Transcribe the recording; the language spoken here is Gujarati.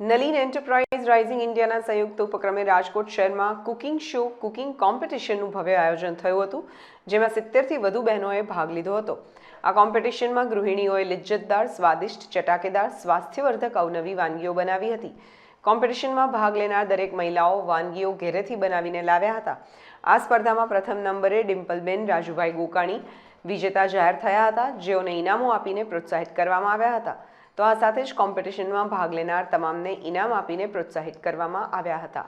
નલીન એન્ટરપ્રાઇઝ રાઇઝિંગ ઇન્ડિયાના સંયુક્ત ઉપક્રમે રાજકોટ શહેરમાં કુકિંગ શો કુકિંગ કોમ્પિટિશનનું ભવ્ય આયોજન થયું હતું, જેમાં સિત્તેરથી વધુ બહેનોએ ભાગ લીધો હતો. આ કોમ્પિટિશનમાં ગૃહિણીઓએ લિજ્જતદાર, સ્વાદિષ્ટ, ચટાકેદાર, સ્વાસ્થ્યવર્ધક અવનવી વાનગીઓ બનાવી હતી. કોમ્પિટિશનમાં ભાગ લેનાર દરેક મહિલાઓ વાનગીઓ ઘેરેથી બનાવીને લાવ્યા હતા. આ સ્પર્ધામાં પ્રથમ નંબરે ડિમ્પલબેન, રાજુભાઈ ગોકાણી, વિજેતા જાહેર થયા હતા, જેઓને ઇનામો આપીને પ્રોત્સાહિત કરવામાં આવ્યા હતા. તો આ સાથે જ કોમ્પિટિશનમાં ભાગ લેનાર તમામને ઇનામ આપીને પ્રોત્સાહિત કરવામાં આવ્યા હતા.